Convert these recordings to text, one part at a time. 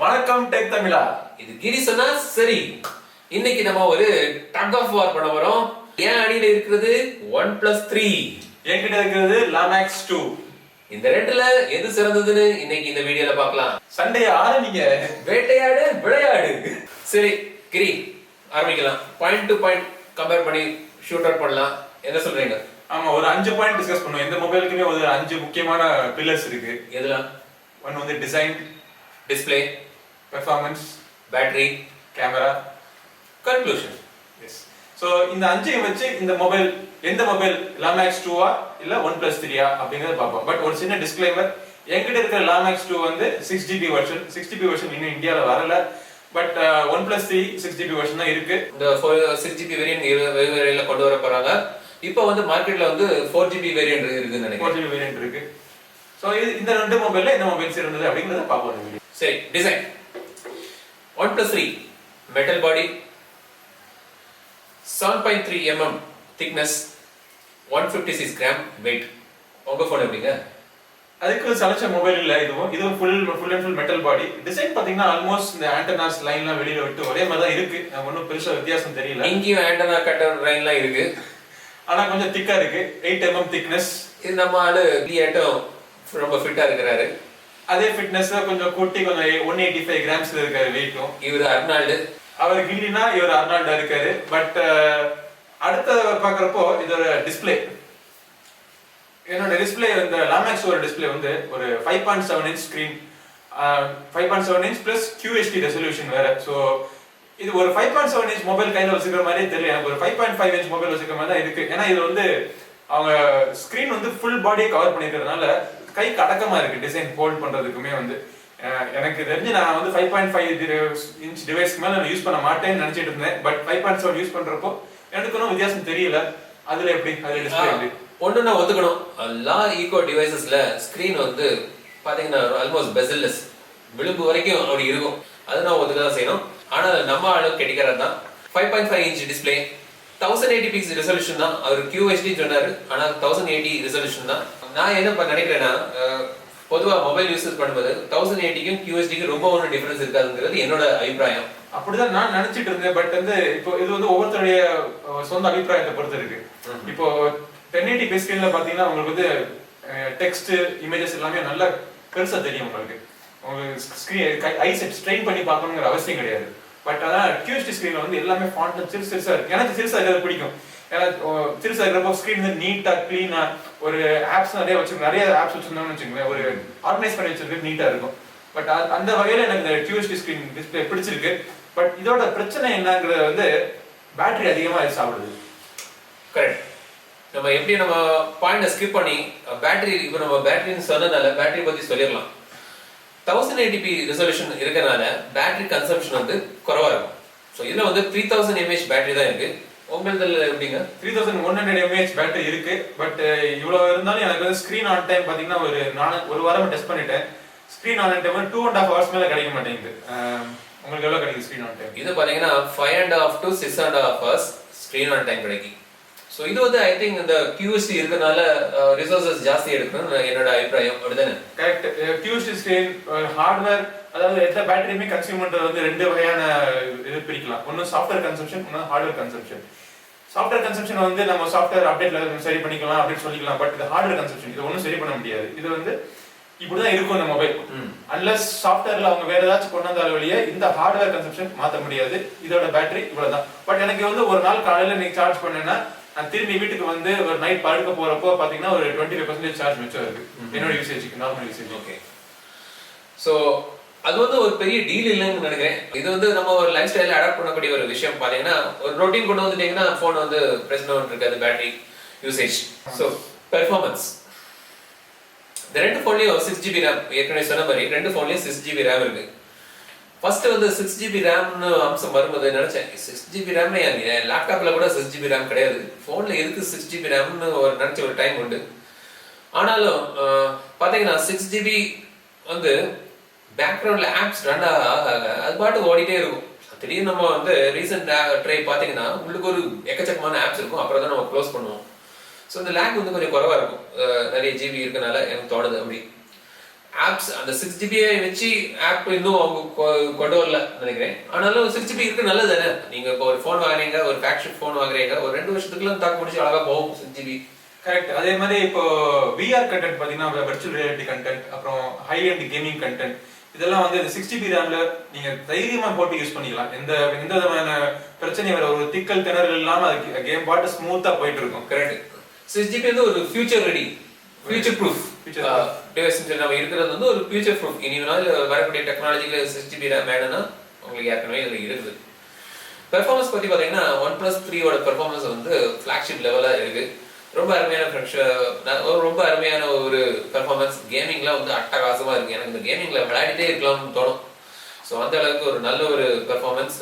வணக்கம் டெக் தமிழா. இது கிரி சொன்னா சரி. இன்னைக்கு நம்ம ஒரு டக் ஆஃப் வார் பண்ண போறோம். ஏன் அடியில இருக்கிறது? OnePlus three. என்கிட்ட இருக்கிறது லாமேக்ஸ் டூ இந்த ரெண்டுல எது சிறந்ததுன்னு இன்னைக்கு இந்த வீடியோல பார்க்கலாம். சண்டே ஆரம்பிங்க. வேட்டையாடு விளையாடு. சரி கிரி ஆரம்பிக்கலாம். பாயிண்ட் டு பாயிண்ட் கம்பேர் பண்ணி ஷூட் அவுட் பண்ணலாம். என்ன சொல்றீங்க? ஆமா ஒரு அஞ்சு பாயிண்ட் டிஸ்கஸ் பண்ணுவோம். எந்த மொபைலுக்குமே ஒரு அஞ்சு முக்கியமான பில்லர்ஸ் இருக்கு. எதுலாம்? ஒன்னு வந்து design display performance battery camera conclusion yes so இந்த அஞ்சையும் வச்சு இந்த மொபைல் எந்த மொபைல் லாமேக்ஸ் டூவா இல்ல ஒன் பிளஸ் த்ரீயா அப்படிங்கறத பார்ப்போம். பட் ஒரு சின்ன டிஸ்க்ளைமர் என்கிட்ட இருக்கிற லாமேக்ஸ் டூ வந்து six GB version six GB version இன்னும் இந்தியாவில் வரல. But OnePlus three six GB version தான் இருக்கு. இந்த சிக்ஸ் ஜிபி வேரியன்ட் வெவ்வேறு வேரியன்ட்ல கொண்டு வர போறாங்க. இப்போ வந்து மார்க்கெட்ல வந்து ஃபோர் ஜிபி வேரியன்ட் இருக்குன்னு நினைக்கிறேன். ஃபோர் ஜிபி வேரியன்ட் இருக்கு. ஸோ இது இந்த ரெண்டு மொபைல்ல இந்த மொபைல் சிறந்தது அப்படிங்கறத பார்ப்போம் சரி design OnePlus three metal body seven point three mm thickness one fifty six gram weight உங்க ஃபோன் எப்படிங்க? அதுக்கு சலைச்ச மொபைல் இல்ல இதுவும். இதுவும் full full and full metal body design பாத்தீங்கன்னா ஆல்மோஸ்ட் இந்த ஆண்டனாஸ் லைன்லாம் வெளியில விட்டு ஒரே மாதிரி தான் இருக்கு ஒன்றும் பெருசா வித்தியாசம் தெரியல. இங்கேயும் ஆண்டனா கட்டர் லைன்லாம் இருக்கு. ஆனா கொஞ்சம் திக்கா இருக்கு. எயிட் எம்எம் திக்னஸ் இது நம்ம ஆளு ரொம்ப ஃபிட்டா இருக்கிறாரு. அதே ஃபிட்னஸ் கொஞ்சம் கூட்டி கொஞ்சம் ஒன் எயிட்டி ஃபைவ் கிராம்ஸ்ல இருக்காரு வெயிட்டும் இவர் அர்னால்டு. அவர் கில்லினா இவர் அர்னால்டா இருக்காரு. பட் அடுத்த பாக்குறப்போ இதோட டிஸ்ப்ளே என்னோட டிஸ்ப்ளே இந்த லாமேக்ஸ் ஒரு டிஸ்ப்ளே வந்து ஒரு five point seven inch screen five point seven inch plus QHD resolution வேற. ஸோ இது ஒரு five point seven inch mobile கையில் வச்சுக்கிற மாதிரியே தெரியல. எனக்கு ஒரு five point five inch mobile வச்சுக்கிற மாதிரி தான் இருக்கு. ஏன்னா இது வந்து அவங்க ஸ்க்ரீன் வந்து ஃபுல் பாடியை கவர் பண்ணிருக்கிறதுனால கைக்கு அடக்கமா இருக்கு டிசைன் ஹோல்ட் பண்றதுக்குமே வந்து. எனக்கு தெரிஞ்சு நான் வந்து ஃபைவ் பாயிண்ட் ஃபைவ் இன்ச் டிவைஸ்க்கு மேல நான் யூஸ் பண்ண மாட்டேன்னு நினைச்சிட்டு இருந்தேன். But five point seven use பண்றப்போ எனக்கு ஒன்றும் வித்தியாசம் தெரியல. அதுல எப்படி? அதுல டிஸ்பிளே எப்படி? ஒன்று நான் ஒத்துக்கணும். எல்லா ஈகோ டிவைசஸ்ல ஸ்க்ரீன் வந்து பாத்தீங்கன்னா ஆல்மோஸ்ட் பெசல்லெஸ் விளிம்பு வரைக்கும் அப்படி இருக்கும். அது நான் ஒத்துக்க தான் செய்யணும். ஆனால் நம்ம ஆளு கெட்டிக்கிறது தான். Five point five inch display thousand eighty pix resolution தான். அவர் QHD சொன்னாரு. ஆனால் தௌசண்ட் எயிட்டி ரெசல்யூஷன் தான். நான் என்ன நினைக்கிறேன்னா பொதுவாக மொபைல் யூசஸ் பண்ணும்போது தௌசண்ட் எயிட்டிக்கும் QHDக்கும் ரொம்ப ஒன்றும் டிஃபரன்ஸ் இருக்காதுங்கிறது என்னோட அபிப்பிராயம். அப்படிதான் நான் நினைச்சிட்டு இருந்தேன். பட் வந்து இப்போ இது வந்து ஒவ்வொருத்தருடைய சொந்த அபிப்பிராயத்தை பொறுத்து இருக்கு. இப்போ டென் எயிட்டி பே ஸ்கிரீன்ல பாத்தீங்கன்னா உங்களுக்கு வந்து டெக்ஸ்ட் இமேஜஸ் எல்லாமே நல்லா பெருசா தெரியும் உங்களுக்கு. உங்களுக்கு ஸ்கிரீன் ஐ செட் ஸ்ட்ரெயின் பண்ணி பார்க்கணுங்கிற அவசியம் கிடையாது. பட் அதான் கியூஎஸ்டி ஸ்கிரீன்ல வந்து எல்லாமே ஃபாண்ட் சிறுசு சிறுசா இருக்கு. எனக்கு சிறுசா இருக்கிறது பிடிக்கும். ஏன்னா ஓ, இருக்கிறப்போ ஸ்க்ரீன் வந்து நீட்டா கிளீனா ஒரு ஆப்ஸ் நிறைய வச்சிருக்கோம் நிறைய ஆப்ஸ் வச்சிருந்தோம்னு வச்சுக்கோங்களேன். ஒரு ஆர்கனைஸ் பண்ணி வச்சிருக்கு நீட்டா இருக்கும். பட் அந்த வகையில எனக்கு இந்த டியூஸ்டி ஸ்கிரீன் டிஸ்பிளே பிடிச்சிருக்கு. பட் இதோட பிரச்சனை என்னங்கிறது வந்து பேட்டரி அதிகமா இது சாப்பிடுது. கரெக்ட் நம்ம எப்படி நம்ம பாயிண்ட ஸ்கிப் பண்ணி பேட்டரி இப்போ நம்ம பேட்டரின்னு சொன்னதால பேட்டரி பத்தி சொல்லிடலாம். தௌசண்ட் எயிட்டிபி ரிசல்யூஷன் இருக்கறனால பேட்டரி கன்சம்ஷன் வந்து குறவா இருக்கும். ஸோ இதுல வந்து த்ரீ தௌசண்ட் எம்ஏஹெச் பேட்டரி தான் இருக்கு. உங்களதுல எப்படிங்க? Three thousand one hundred mAh battery இருக்கு. பட் இவ்வளவு இருந்தாலும் எனக்கு வந்து ஸ்கிரீன் ஆன் டைம் பாத்தீங்கன்னா ஒரு நான் ஒரு வாரம் டெஸ்ட் பண்ணிட்டேன். Screen on time two and half hours மேல கிடைக்க மாட்டேங்குது. அஹ், உங்களுக்கு எவ்வளவு கிடைக்குது ஸ்கிரீன் ஆன் டைம் இது பாத்தீங்கன்னா five and half to six and half hours screen on time கிடைக்கும். ஸோ இது வந்து ஐ திங்க் இந்த QC இருக்கறனால ரிசோர்சஸ் ஜாஸ்தி எடுக்கணும்னு என்னோட அபிப்பிராயம். அப்படிதானே? கரெக்ட் QHD ஸ்கிரீன் ஹார்ட்வேர் அதாவது எந்த பேட்டரியுமே கன்சியூம் பண்றது வந்து ரெண்டு வகையான இது பிரிக்கலாம். ஒன்னு சாஃப்ட்வேர் கன்சம்ஷன் ஒன்னு ஹார்ட்வேர் கன்சம்ஷன் சாஃப்ட்வேர் கன்சம்ஷன் வந்து நம்ம சாஃப்ட்வேர் அப்டேட்ல சரி பண்ணிக்கலாம் அப்படின்னு சொல்லிக்கலாம். பட் இது ஹார்ட்வேர் கன்சம்ஷன் இது ஒன்றும் சரி பண்ண முடியாது. இது வந்து இப்படிதான் இருக்கும் இந்த மொபைல் அன்லஸ் சாஃப்ட்வேர்ல அவங்க வேற ஏதாச்சும் கொண்டு வந்தாலும் வழியே இந்த ஹார்ட்வேர் கன்சம்ஷன் மாத்த முடியாது. இதோட பேட்டரி இவ்வளவுதான். பட் எனக்கு வந்து ஒரு நாள் காலையில நீங்க சார்ஜ் பண்ணேன்னா நான் திரும்பி வீட்டுக்கு வந்து ஒரு நைட் படுக்க போறப்போ பாத்தீங்கன்னா ஒரு டுவெண்ட்டி ஃபைவ் பர்சன்டேஜ் சார்ஜ் மிச்சம் இருக்கு என்னோட யூசேஜுக்கு நார்மல் யூசேஜ் ஓகே ஸோ அது வந்து ஒரு பெரிய டீல் இல்லைன்னு நினைக்கிறேன். இது வந்து நம்ம ஒரு லைஃப் ஸ்டைல அடாப்ட் பண்ணக்கூடிய ஒரு விஷயம். பாத்தீங்கன்னா ஒரு ரொட்டீன் கொண்டு வந்துட்டீங்கன்னா ஃபோன் வந்து பிரச்சனை ஒன்று இருக்காது. பேட்டரி யூசேஜ் ஸோ பெர்ஃபார்மன்ஸ் இந்த ரெண்டு ஃபோன்லயும் சிக்ஸ் ஜிபி ரேம் ஏற்கனவே சொன்ன மாதிரி ரெண்டு ஃபோன்லயும் சிக்ஸ் ஜிபி ரேம் இருக்கு. ஃபர்ஸ்ட் வந்து சிக்ஸ் ஜிபி ரேம்னு அம்சம் வரும்போது நினைச்சேன்? சிக்ஸ் ஜிபி ரேம் என் லேப்டாப்ல கூட சிக்ஸ் ஜிபி ரேம் கிடையாது. ஃபோன்ல எதுக்கு சிக்ஸ் ஜிபி ரேம்னு ஒரு நினைச்ச ஒரு டைம் உண்டு. ஆனாலும் பார்த்தீங்கன்னா பாத்தீங்கன்னா சிக்ஸ் ஜிபி வந்து பேக்ரவுண்டில் ஆப்ஸ் ரன் அது பாட்டு ஓடிட்டே இருக்கும். திடீர்னு நம்ம வந்து ரீசெண்ட் ட்ரை பார்த்தீங்கன்னா உள்ளுக்கு ஒரு எக்கச்சக்கமான ஆப்ஸ் இருக்கும். அப்புறம் தான் நம்ம க்ளோஸ் பண்ணுவோம். ஸோ இந்த லேக் வந்து கொஞ்சம் குறைவா இருக்கும். நிறைய ஜிபி இருக்கனால எனக்கு தோணுது அப்படி. ஆப்ஸ் அந்த சிக்ஸ் ஜிபியை வச்சு ஆப் இன்னும் அவங்க கொண்டு வரல நினைக்கிறேன். ஆனாலும் சிக்ஸ் ஜிபி இருக்கு நல்லது தானே? நீங்கள் இப்போ ஒரு ஃபோன் வாங்குறீங்க ஒரு ஃபேக்ஷிப் ஃபோன் வாங்குறீங்க ஒரு ரெண்டு வருஷத்துக்குள்ள தாக்கு முடிச்சு அழகாக போகும் சிக்ஸ் ஜிபி கரெக்ட் அதே மாதிரி இப்போ விஆர் கண்டென்ட் பார்த்தீங்கன்னா வெர்ச்சுவல் ரியாலிட்டி கண்டென்ட் அப்புறம் ஹை அண்ட் கேமிங் கண்டென்ட் இதெல்லாம் வந்து இந்த சிக்ஸ் ஜிபி ரேம்ல நீங்க தைரியமா போட்டு யூஸ் பண்ணிக்கலாம். எந்த எந்த விதமான பிரச்சனையும் வர ஒரு திக்கல் திணறல் இல்லாம அது கேம் பாட்டு ஸ்மூத்தா போயிட்டு இருக்கும். கரெக்ட் சிக்ஸ் ஜிபி வந்து ஒரு future ready future proof device நம்ம இருக்கிறது வந்து ஒரு ஃபியூச்சர் ப்ரூஃப் இனி வரக்கூடிய டெக்னாலஜிக்கு சிக்ஸ் ஜிபி ரேம் வேணும்னா உங்களுக்கு ஏற்கனவே இதுல இருக்குது. பெர்ஃபார்மன்ஸ் பத்தி பாத்தீங்கன்னா ஒன் பிளஸ் த்ரீயோட பெர்ஃபார்மன்ஸ் வந்து ஃபிளாக்ஷிப் லெவலா இருக்கு. ரொம்ப அருமையான ஃப்ரெஷ் ரொம்ப அருமையான ஒரு பெர்ஃபார்மன்ஸ் கேமிங்லாம் வந்து அட்டகாசமா இருக்கு. எனக்கு இந்த கேமிங்ல விளையாடிட்டே இருக்கலாம்னு தோணும். ஸோ அந்த அளவுக்கு ஒரு நல்ல ஒரு performance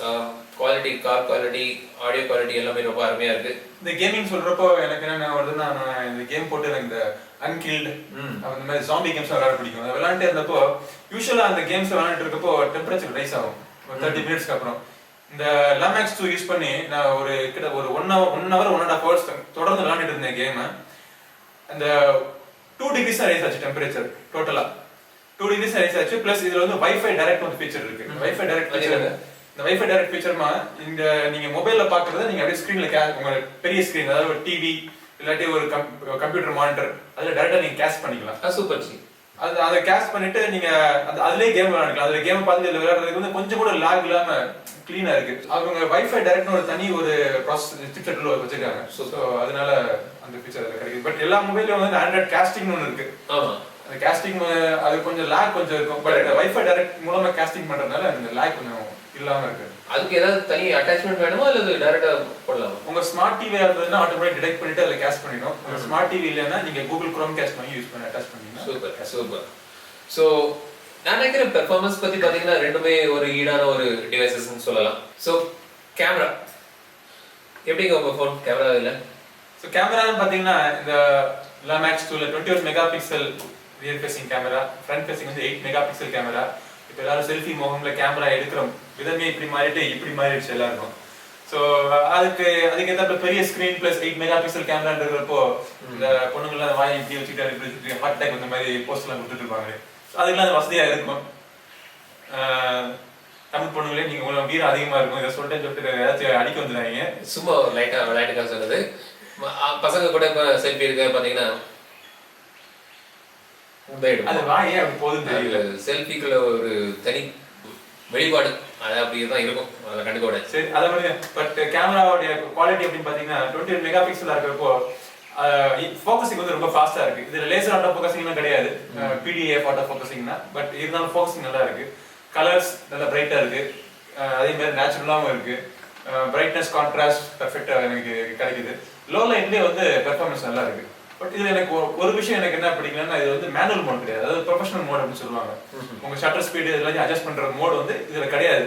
quality call quality audio quality எல்லாமே ரொம்ப அருமையா இருக்கு. இந்த கேமிங் சொல்றப்போ எனக்கு என்ன வருதுன்னா நான் இந்த கேம் போட்டு எனக்கு இந்த அன்கில்டு அந்த மாதிரி ஜாம்பி கேம்ஸ் விளையாட பிடிக்கும். விளையாண்டே இருந்தப்போ யூஸ்வலா அந்த கேம்ஸ் விளையாண்டுட்டு இருக்கப்போ டெம்பரேச்சர் ரைஸ் ஆகும். ஒரு தேர்ட்டி மினிட்ஸ்க்கு அப்புறம். இந்த லமேக்ஸ் டூ யூஸ் பண்ணி நான் ஒரு கிட்ட ஒரு one hour one hour one and half hours தொடர்ந்து விளையாண்டுட்டு இருந்தேன் கேமை அந்த டூ டிகிரிஸ் ரைஸ் ஆச்சு டெம்பரேச்சர் டோட்டலா டூ டிகிரிஸ் ரைஸ் ஆச்சு பிளஸ் இதுல வந்து வைஃபை டைரக்ட் வந்து ஃபீச்சர் இருக்கு. WiFi direct feature? இந்த வைஃபை டைரக்ட் ஃபீச்சர்மா இந்த நீங்க மொபைல்ல பாக்குறத நீங்க அப்படியே ஸ்கிரீன்ல உங்க பெரிய ஸ்கிரீன் அதாவது ஒரு டிவி இல்லாட்டி ஒரு கம்ப்யூட்டர் மானிட்டர் அதுல டைரக்டா நீங்க கேஷ் பண்ணிக்கலாம். சூப்பர் ஜி அது அதை கேஷ் பண்ணிட்டு நீங்க அந்த அதுலயே கேம் விளையாடலாம் அதுல கேம் பார்த்து இதுல விளையாடுறதுக்கு வந்து கொஞ்சம் கூட லாக் இல்லாம க்ளீனா இருக்கு. அவங்க வைஃபை டைரக்ட்னு ஒரு தனி ஒரு ப்ராசஸ் சிப்செட் வச்சிருக்காங்க. ஸோ அதனால அந்த ஃபீச்சர் அதுல கிடைக்குது. பட் எல்லா மொபைலும் வந்து ஆண்ட்ராய்ட் கேஸ்டிங்னு ஒன்று இருக்கு. அந்த கேஸ்டிங் அது கொஞ்சம் லேக் கொஞ்சம் இருக்கும். பட் வைஃபை டைரக்ட் மூலமா கேஸ்டிங் பண்றதுனால அந்த லேக் கொஞ்சம் இல்லாம இருக்கு. அதுக்கு ஏதாவது தனி அட்டாச்மெண்ட் வேணுமா அல்லது டைரக்டா போடலாமா? உங்க ஸ்மார்ட் டிவியா இருந்ததுன்னா ஆட்டோமேட்டிக் டிடெக்ட் பண்ணிட்டு அதுல கேஷ் பண்ணிடும் ஸ்மார்ட் டிவி இல்லைன்னா நீங்க கூகுள் குரோம் கேஷ் பண்ணி யூஸ் பண்ணி அட்டாச் பண்ணீங்கன்னா சூப்பர் சூப்பர். ஸோ நான் நினைக்கிறேன் பெர்ஃபார்மன்ஸ் பத்தி பாத்தீங்கன்னா ரெண்டுமே ஒரு ஈடான ஒரு டிவைசஸ்னு சொல்லலாம். ஸோ கேமரா எப்படிங்க உங்க ஃபோன் கேமரா இல்ல? ஸோ கேமரான்னு பார்த்தீங்கன்னா இந்த லாமேக்ஸ் டூல twenty one mega pixel rear facing camera front facing வந்து எயிட் மெகா பிக்சல் கேமரா இப்போ எல்லாரும் செல்ஃபி முகம்ல கேமரா எடுக்கிற விதமே இப்படி மாறிட்டு இப்படி மாறிடுச்சு எல்லாருக்கும். ஸோ அதுக்கு அதுக்கு ஏற்ற பெரிய screen plus eight mega pixel கேமரான்றப்போ இந்த பொண்ணுங்களாம் வாங்கி இப்படி வச்சுட்டு ஹார்ட் அட்டாக் அந்த மாதிரி போஸ்ட்லாம் கொடுத்துட்டு இருப்பாங்க அதுக்கெல்லாம் அது வசதியாக இருக்கும். தமிழ் பொண்ணுங்களே நீங்க உங்களுக்கு வீரம் அதிகமா இருக்கும். இதை சொல்லிட்டு சொல்லிட்டு ஏதாச்சும் அடிக்க வந்துடுறாங்க சும்மா லைட்டா விளையாட்டுக்காக ஆ, பசங்க கூட இப்போ செல்ஃபி எடுக்க பாத்தீங்கன்னா இந்த. அது வாயே அப்படி போகுதுன்னு தெரியல. அதுல செல்ஃபிக்குள்ள ஒரு தனி வெளிப்பாடு. அது அப்படியே தான் இருக்கும். அதை கண்டுக்க சரி அதை மாதிரி பட் கேமராவுடைய குவாலிட்டி அப்படின்னு பாத்தீங்கன்னா டுவெண்ட்டி மெகா பிக்சலா இருக்கிறப்போ ஃபோக்கஸிங் வந்து ரொம்ப ஃபாஸ்டா இருக்கு. இதுல லேசர் ஆட்டோ ஃபோக்கஸிங்லாம் கிடையாது. பிடிஏ ஆட்டோ ஃபோக்கஸிங் தான். பட் இருந்தாலும் ஃபோக்கஸிங் நல்லா இருக்கு. கலர்ஸ் நல்லா பிரைட்டா இருக்கு. அஹ் அதே மாதிரி நேச்சுரலாவும் இருக்கு. பிரைட்னஸ் கான்ட்ராஸ்ட் பெர்ஃபெக்டா எனக்கு கிடைக்குது. லோ லைட்லயே வந்து பெர்ஃபார்மன்ஸ் நல்லா இருக்கு. பட் இதுல எனக்கு ஒரு- விஷயம் எனக்கு என்ன பிடிக்கலன்னா இது வந்து மேனுவல் மோட் கிடையாது. அதாவது ப்ரொஃபஷனல் மோட் அப்படின்னு சொல்லுவாங்க. உங்க ஷட்டர் ஸ்பீடு இதெல்லாம் அட்ஜஸ்ட் பண்ற மோட் வந்து இதுல கிடையாது.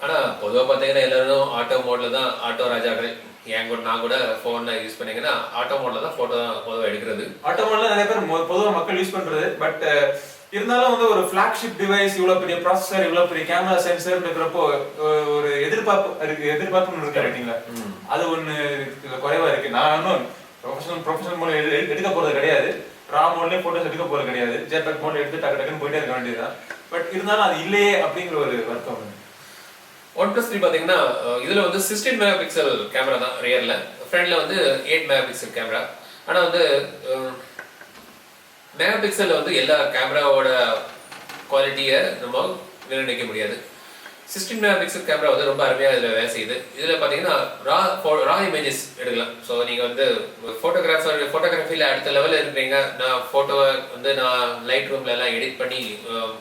ஆனா பொதுவா பாத்தீங்கன்னா எல்லாரும் ஆட்டோ மோட்ல தான் ஆட்டோ ராஜாக்கள் என் கூட நான் கூட போன்ல யூஸ் பண்ணீங்கன்னா ஆட்டோ மோட்ல தான் போட்டோ தான் பொதுவா எடுக்கிறது. ஆட்டோமொபைல் நிறைய பேர் மொ- பொதுவா மக்கள் யூஸ் பண்றது. பட் இருந்தாலும் வந்து ஒரு ஃபிளாக்ஷிப் டிவைஸ் இவ்வளவு பெரிய ப்ராசஸர் இவ்வளவு பெரிய கேமரா சென்சர் இருக்கிறப்போ ஒரு எதிர்பார்ப்பு இருக்கு எதிர்பார்ப்புன்னு இருக்கு அது ஒண்ணு குறைவா இருக்கு. நான் இன்னும் ப்ரொஃபஷனல் ப்ரொஃபஷனல் மோட் எடுக்க போகிறது கிடையாது. ரா மோட்லயே ஃபோட்டோஸ் எடுக்க போகிறது கிடையாது. ஜெட் பேக் மோட் எடுத்து டக்கு டக்குன்னு போயிட்டே இருக்க வேண்டியதுதான் பட் இருந்தாலும் அது இல்லையே அப்படிங்கிற ஒரு வருத்தம். ஒன் பிளஸ் த்ரீ பார்த்தீங்கன்னா இதில் வந்து சிக்ஸ்டீன் மெகா பிக்சல் கேமரா தான் ரியரில் ஃப்ரண்ட்ல வந்து எயிட் மெகா பிக்சல் கேமரா ஆனால் வந்து மெகா பிக்சலில் வந்து எல்லா கேமராவோட குவாலிட்டியை நம்ம நிர்ணயிக்க முடியாது. சிக்ஸ்டீன் மெகா பிக்சல் கேமரா வந்து ரொம்ப அருமையாக இதில் வேலை செய்யுது. இதில் பார்த்தீங்கன்னா ரா ரா இமேஜஸ் எடுக்கலாம். ஸோ நீங்கள் வந்து ஃபோட்டோகிராஃபர் ஃபோட்டோகிராஃபியில் அடுத்த லெவலில் இருக்கிறீங்க. நான் ஃபோட்டோவை வந்து நான் லைட் ரூமில் எல்லாம் எடிட் பண்ணி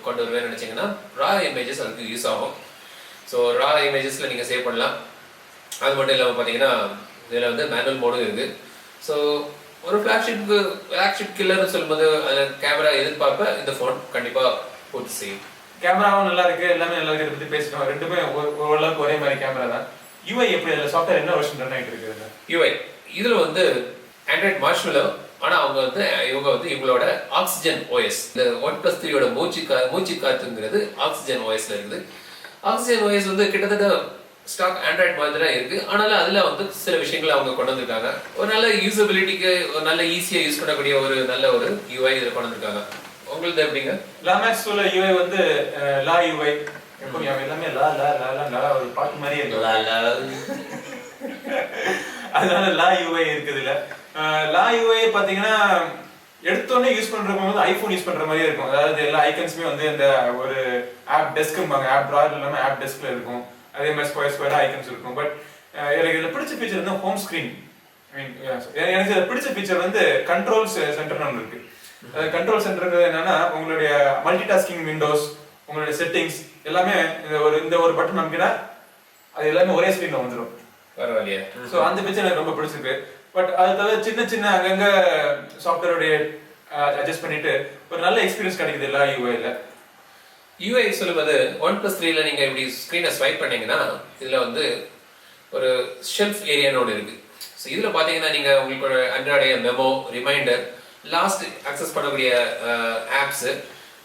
கொண்டு வருவேன்னு நினச்சிங்கன்னா ரா இமேஜஸ் அதுக்கு யூஸ் ஆகும். ஸோ ரா இமேஜஸில் நீங்கள் சேவ் பண்ணலாம். அது மட்டும் இல்லாமல் பார்த்தீங்கன்னா இதில் வந்து மேனுவல் மோடும் இருக்குது ஸோ ஒரு ஃப்ளாக்ஷிப் ஃப்ளாக்ஷிப் கில்லர்னு சொல்லும்போது அதில் கேமரா எதிர்பார்ப்ப இந்த ஃபோன் கண்டிப்பாக பூர்த்தி செய்யும். கேமராவும் நல்லா இருக்கு எல்லாமே நல்லா இருக்கு. பத்தி பேசிட்டோம். ரெண்டுமே ஓரளவுக்கு ஒரே மாதிரி கேமரா தான். யூஐ எப்படி அதுல சாஃப்ட்வேர் என்ன வருஷன் ரன் ஆகிட்டு இருக்குது யூஐ இதில் வந்து ஆண்ட்ராய்ட் மார்ஷல் ஆனால் அவங்க வந்து இவங்க வந்து இவங்களோட ஆக்சிஜன் ஓஎஸ் இந்த ஒன் பிளஸ் த்ரீயோட மூச்சு கா மூச்சு காத்துங்கிறது ஆக்சிஜன் ஓஎஸ்ல இருக்குது. ஆக்சிஜன் ஓஎஸ் வந்து கிட்டத்தட்ட ஸ்டாக் ஆண்ட்ராய்ட் மாதிரி தான் இருக்கு. ஆனாலும் அதுல வந்து சில விஷயங்களை அவங்க கொண்டு வந்திருக்காங்க. ஒரு நல்ல யூசபிலிட்டிக்கு ஒரு நல்ல ஈஸியா யூஸ் பண்ணக்கூடிய ஒரு நல்ல ஒரு யூஐ இதில் கொண்டு வந்திருக்காங்க. உங்களுது எப்படிங்க? லாமேக்ஸ் உள்ள யூஐ வந்து லா யூஐ எல்லாமே லா லா லா லா லா ஒரு பாட்டு மாதிரியே இருக்கு அதனால லா யூஐ இருக்குது இல்ல. லா யூஐ பாத்தீங்கன்னா எடுத்தோடனே யூஸ் பண்றவங்க வந்து ஐபோன் யூஸ் பண்ற மாதிரியே இருக்கும். அதாவது எல்லா ஐக்கன்ஸுமே வந்து இந்த ஒரு ஆப் டெஸ்க்கும்பாங்க ஆப் ட்ராயர் இல்லாம ஆப் டெஸ்க்ல இருக்கும். அதே மாதிரி ஸ்கொயர் ஸ்கொயர் ஐக்கன்ஸ் இருக்கும். பட் எனக்கு இதுல பிடிச்ச ஃபீச்சர் வந்து ஹோம் ஸ்கிரீன் எனக்கு இதுல பிடிச்ச ஃபீச்சர் வந்து கண்ட்ரோல்ஸ் சென்டர்னு ஒன்று இருக்கு. கண்ட்ரோல் சென்டர் என்னன்னா உங்களுடைய மல்டி டாஸ்கிங் விண்டோஸ் உங்களுடைய செட்டிங்ஸ் எல்லாமே இந்த ஒரு இந்த ஒரு பட்டன் நம்பினா அது எல்லாமே ஒரே ஸ்கிரீன்ல வந்துடும் பரவாயில்லையே. ஸோ அந்த பிக்சர் எனக்கு ரொம்ப பிடிச்சிருக்கு. பட் அது தவிர சின்ன சின்ன அங்கங்க சாஃப்ட்வேருடைய அட்ஜஸ்ட் பண்ணிட்டு ஒரு நல்ல எக்ஸ்பீரியன்ஸ் கிடைக்குது எல்லா யூஐல யூஐ சொல்லும்போது ஒன் பிளஸ் த்ரீல நீங்க இப்படி ஸ்க்ரீனை ஸ்வைப் பண்ணீங்கன்னா இதுல வந்து ஒரு ஷெல்ஃப் ஏரியான்னு ஒன்று இருக்கு. ஸோ இதில் பார்த்தீங்கன்னா நீங்கள் உங்களுக்கு அன்றாடைய மெமோ ரிமைண்டர் லாஸ்ட் அக்சஸ் பண்ணக்கூடிய ஆப்ஸு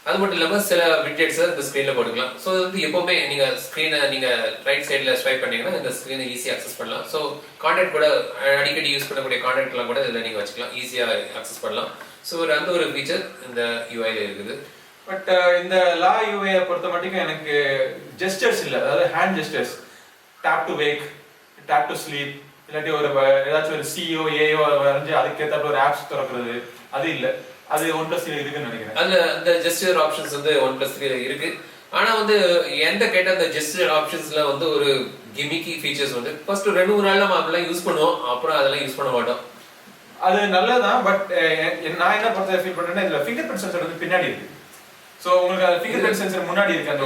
அது மட்டும் இல்லாமல் சில விட்ஜெட்ஸை இந்த ஸ்க்ரீனில் போட்டுக்கலாம். ஸோ வந்து எப்போவுமே நீங்கள் ஸ்க்ரீனை நீங்கள் ரைட் சைடில் ஸ்வைப் பண்ணீங்கன்னா இந்த ஸ்க்ரீனை ஈஸியாக அக்சஸ் பண்ணலாம். ஸோ கான்டாக்ட் கூட அடிக்கடி யூஸ் பண்ணக்கூடிய கான்டாக்ட்லாம் கூட இதில் நீங்கள் வச்சுக்கலாம். ஈஸியாக அக்சஸ் பண்ணலாம். ஸோ ஒரு அந்த ஒரு ஃபீச்சர் இந்த யூஐயில் இருக்குது. பட் இந்த லா யூஐயை பொறுத்த மட்டும் எனக்கு ஜெஸ்டர்ஸ் இல்லை. அதாவது hand gestures tap to wake tap to sleep இல்லாட்டி ஒரு ஏதாச்சும் ஒரு சிஓ ஏஓ வரைஞ்சு அதுக்கேற்ற ஒரு ஆப்ஸ் திறக்கிறது அது இல்ல. அது ஒன் பிளஸ் இருக்குன்னு நினைக்கிறேன். அதுல அந்த ஜெஸ்டர் ஆப்ஷன்ஸ் வந்து ஒன் பிளஸ் த்ரீல இருக்கு. ஆனா வந்து எந்த கேட்ட அந்த ஜெஸ்டர் ஆப்ஷன்ஸ்ல வந்து ஒரு கிமிக்கி ஃபீச்சர்ஸ் வந்து ஃபர்ஸ்ட் ரெண்டு மூணு நாள் நம்ம அதெல்லாம் யூஸ் பண்ணுவோம். அப்புறம் அதெல்லாம் யூஸ் பண்ண மாட்டோம். அது நல்லதுதான் பட் நான் என்ன பொறுத்த ஃபீல் பண்றேன்னா இதுல ஃபிங்கர் பிரிண்ட் சென்சர் வந்து பின்னாடி இருக்கு. ஸோ உங்களுக்கு அது ஃபிங்கர் பிரிண்ட் சென்சர் முன்னாடி இருக்கு அந்த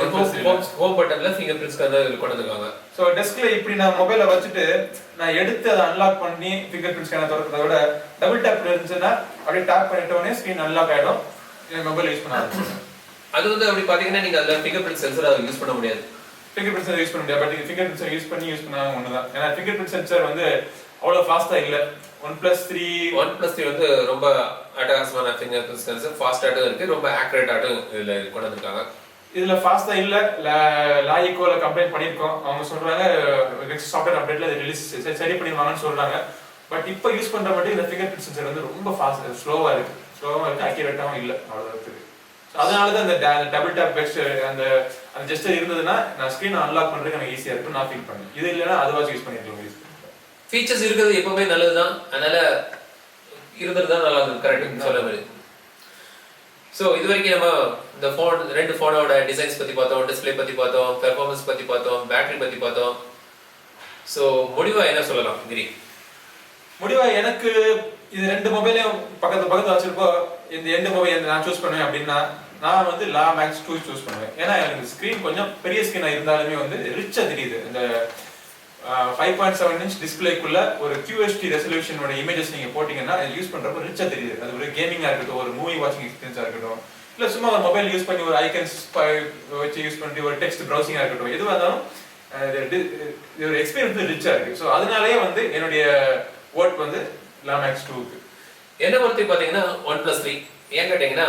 ஒன் ஹோம் பட்டன்ல ஃபிங்கர் பிரிண்ட்ஸ்க்கு வந்து கொண்டு வந்திருக்காங்க ஸோ டெஸ்க்ல இப்படி நான் மொபைலை வச்சுட்டு நான் எடுத்து அதை அன்லாக் பண்ணி ஃபிங்கர் பிரிண்ட் ஸ்கேனர் திறக்கிறத விட டபுள் டேப் இருந்துச்சுன்னா அப்படியே டேப் பண்ணிட்ட உடனே ஸ்க்ரீன் அன்லாக் ஆயிடும் மொபைல் யூஸ் பண்ண அது வந்து அப்படி பாத்தீங்கன்னா நீங்க அதுல ஃபிங்கர் பிரிண்ட் சென்சர் அதை யூஸ் பண்ண முடியாது. ஃபிங்கர் பிரிண்ட் யூஸ் பண்ண முடியாது. பட் ஃபிங்கர் பிரிண்ட் யூஸ் பண்ணி யூஸ் பண்ணாங்க ஒண்ணுதான். ஏன்னா ஃபிங்கர் பிரிண்ட் சென்சர் வந்து அவ்வளவு ஃபாஸ்டா இல்ல. One plus three one plus three வந்து ரொம்ப அட்டகாசமான ஃபிங்கர் பிரிண்ட் சென்சர் ஃபாஸ்டாட்டும் இருக்கு ரொம்ப ஆக்யூரேட்டாட்டும் இதுல கொண்டு வந்திருக்காங்க இதுல ஃபாஸ்டா இல்ல லாயிக்கோல கம்ப்ளைண்ட் பண்ணிருக்கோம் அவங்க சொல்றாங்க நெக்ஸ்ட் சாஃப்ட்வேர் அப்டேட்ல அதை ரிலீஸ் சரி பண்ணிடுவாங்கன்னு சொல்றாங்க. பட் இப்போ யூஸ் பண்ற மட்டும் இந்த ஃபிங்கர் பிரிண்ட் சென்சர் வந்து ரொம்ப ஃபாஸ்ட் ஸ்லோவா இருக்கு. ஸ்லோவா இருக்கு அக்யூரேட்டாவும் இல்ல அவ்வளவு இருக்கு அதனால தான் அந்த டபுள் டேப் பெஸ்ட் அந்த அந்த ஜெஸ்டர் இருந்ததுன்னா நான் ஸ்கிரீன் அன்லாக் பண்றதுக்கு எனக்கு ஈஸியா இருக்கும் நான் ஃபீல் பண்ணேன். இது இல்லைன்னா அதுவாச்சும் யூஸ் பண்ணிருக்கலாம் ஃபீச்சர்ஸ் இருக்கிறது எப்பவுமே நல்லதுதான். அதனால இருந்தது தான் நல்லா இருக்கும் கரெக்ட் சொல்ல மாதிரி. ஸோ இது வரைக்கும் நம்ம இந்த ஃபோன் ரெண்டு ஃபோனோட டிசைன்ஸ் பற்றி பார்த்தோம் டிஸ்ப்ளே பற்றி பார்த்தோம் பெர்ஃபார்மன்ஸ் பற்றி பார்த்தோம் பேட்டரி பற்றி பார்த்தோம். ஸோ முடிவாக என்ன சொல்லலாம் கிரி? முடிவாக எனக்கு இது ரெண்டு மொபைலையும் பக்கத்து பக்கத்தில் வச்சிருப்போ இந்த எந்த மொபைல் நான் சூஸ் பண்ணுவேன் அப்படின்னா நான் வந்து லா மேக்ஸ் டூ சூஸ் பண்ணுவேன். ஏன்னா எனக்கு ஸ்க்ரீன் கொஞ்சம் பெரிய ஸ்க்ரீனாக இருந்தாலுமே வந்து ரிச்சாக தெரியுது. இந்த ஃபைவ் பாயிண்ட் செவன் இன்ச் டிஸ்பிளேக்குள்ள ஒரு கியூஎஸ்டி ரெசல்யூஷனோட இமேஜஸ் நீங்க போட்டீங்கன்னா யூஸ் பண்றப்ப ரிச்சா தெரியுது. அது ஒரு கேமிங்கா இருக்கட்டும் ஒரு மூவி வாட்சிங் எக்ஸ்பீரியன்ஸா இருக்கட்டும் இல்ல சும்மா ஒரு மொபைல் யூஸ் பண்ணி ஒரு ஐக்கன்ஸ் வச்சு யூஸ் பண்ணி ஒரு டெக்ஸ்ட் ப்ரௌசிங்கா இருக்கட்டும் எதுவாக இருந்தாலும் இது ஒரு எக்ஸ்பீரியன்ஸ் ரிச்சா இருக்கு. ஸோ அதனாலேயே வந்து என்னுடைய ஓட் வந்து லாமேக்ஸ் டூக்கு என்ன பொறுத்து பார்த்தீங்கன்னா ஒன் பிளஸ் த்ரீ ஏன் கேட்டீங்கன்னா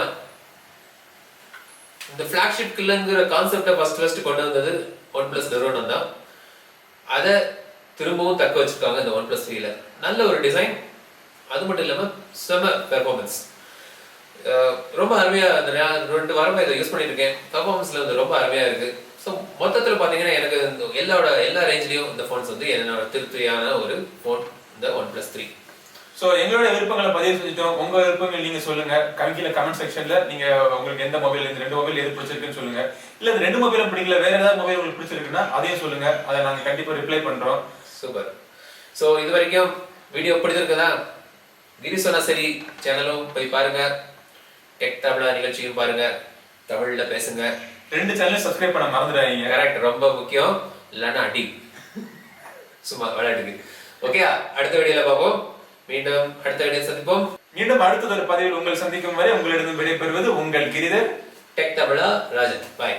இந்த ஃபிளாக்ஷிப் கில்லுங்கிற கான்செப்டை ஃபர்ஸ்ட் ஃபர்ஸ்ட் கொண்டு வந்தது ஒன் பிளஸ் நிறுவனம் தான். அதை திரும்பவும் தக்க வச்சுருக்காங்க இந்த ஒன் ப்ளஸ் த்ரீல நல்ல ஒரு டிசைன் அது மட்டும் இல்லாமல் செம பெர்ஃபார்மன்ஸ் ரொம்ப அருமையாக அந்த ரெண்டு வாரமாக இதை யூஸ் பண்ணியிருக்கேன் இருக்கேன் வந்து ரொம்ப அருமையாக இருக்குது ஸோ மொத்தத்தில் பார்த்தீங்கன்னா எனக்கு இந்த எல்லாரோட எல்லா ரேஞ்ச்லேயும் இந்த ஃபோன்ஸ் வந்து என்னோட திருப்தியான ஒரு ஃபோன் இந்த ஒன் ப்ளஸ் த்ரீ ஸோ எங்களோட விருப்பங்களை பதிவு செஞ்சுட்டோம். உங்க விருப்பங்கள் நீங்க சொல்லுங்க. கவிக்கில கமெண்ட் செக்ஷன்ல நீங்க உங்களுக்கு எந்த மொபைல் இந்த ரெண்டு மொபைல் எது பிடிச்சிருக்குன்னு சொல்லுங்க. இல்ல இந்த ரெண்டு மொபைலும் பிடிக்கல வேற ஏதாவது மொபைல் உங்களுக்கு பிடிச்சிருக்குன்னா அதையும் சொல்லுங்க. அதை நாங்க கண்டிப்பா ரிப்ளை பண்றோம். சூப்பர் ஸோ இது வரைக்கும் வீடியோ பிடிச்சிருக்குதா கிரி சொன்னா சரி சேனலும் போய் பாருங்க. டெக் தமிழா நிகழ்ச்சியும் பாருங்க. தமிழ்ல பேசுங்க. ரெண்டு சேனலும் சப்ஸ்கிரைப் பண்ண மறந்துடாதீங்க. கரெக்ட் ரொம்ப முக்கியம். இல்லைன்னா அடி. சும்மா விளையாட்டுக்கு. ஓகே அடுத்த வீடியோல பார்ப்போம். மீண்டும் அடுத்த வீடியோ சந்திப்போம். மீண்டும் அடுத்ததொரு பதிவில் உங்களை சந்திக்கும் வரை உங்களிடம் விடைபெறுவது உங்கள் கிரிதர். டெக் தமிழா ராஜன். பாய்